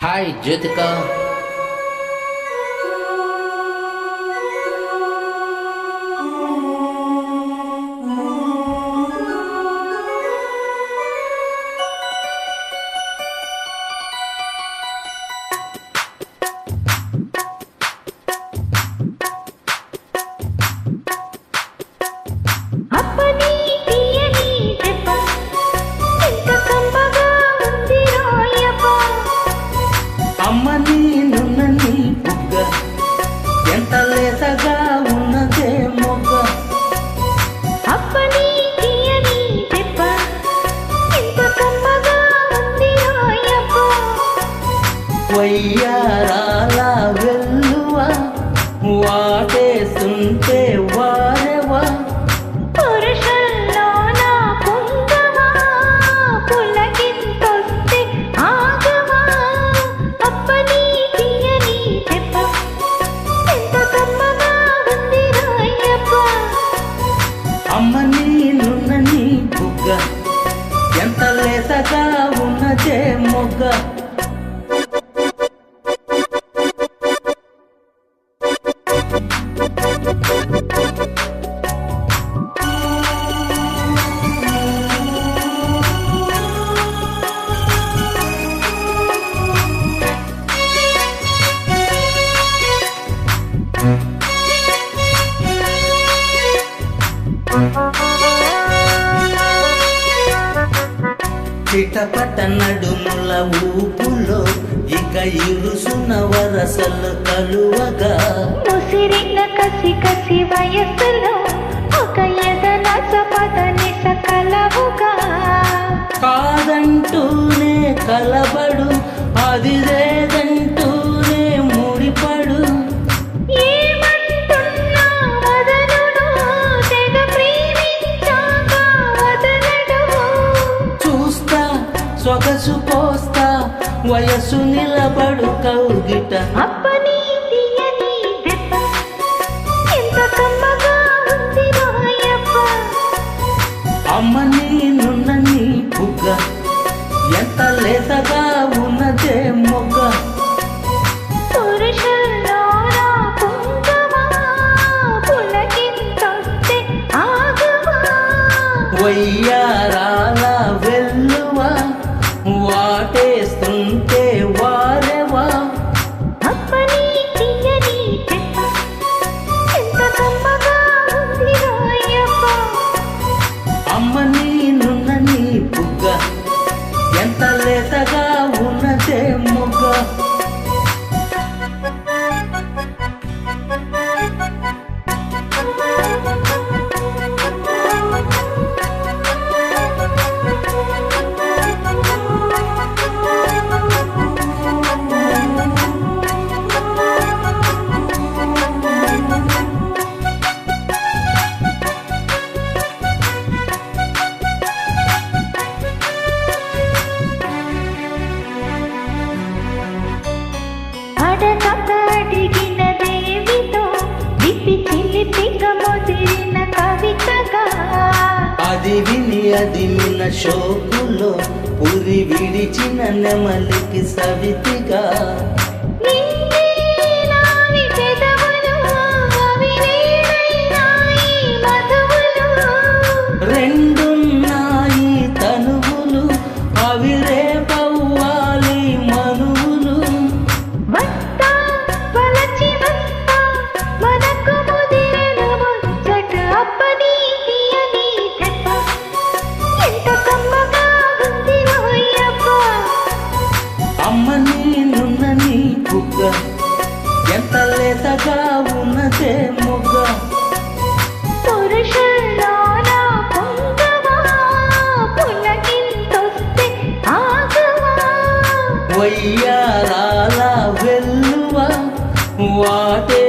Hi, Jyotika. జతగా ఉన్నదే మొగ్గ అప్పని ఉన్న చే మొగ్గ. చిటపట నడుముల ఊపులో ఇక ఇరుసున వరసలు కలువగా. ఉసిరిన కసి కసి వయస్సులో ఒక ఎదన సపదని సకలవుగా కాదంటూనే కలబడు అదిదే మనసు పోస్తా వయసు నిలబడు కౌగిట అమ్మ నేనున్న నీ బుగ్గ. ఎంత లేతగా ఉన్నదే మొగ్గ. వయ్యా అదిమిన షోకులో పురి విడిచిన నెమలికి సవితిగా. తారాల వెల్లువ వాటే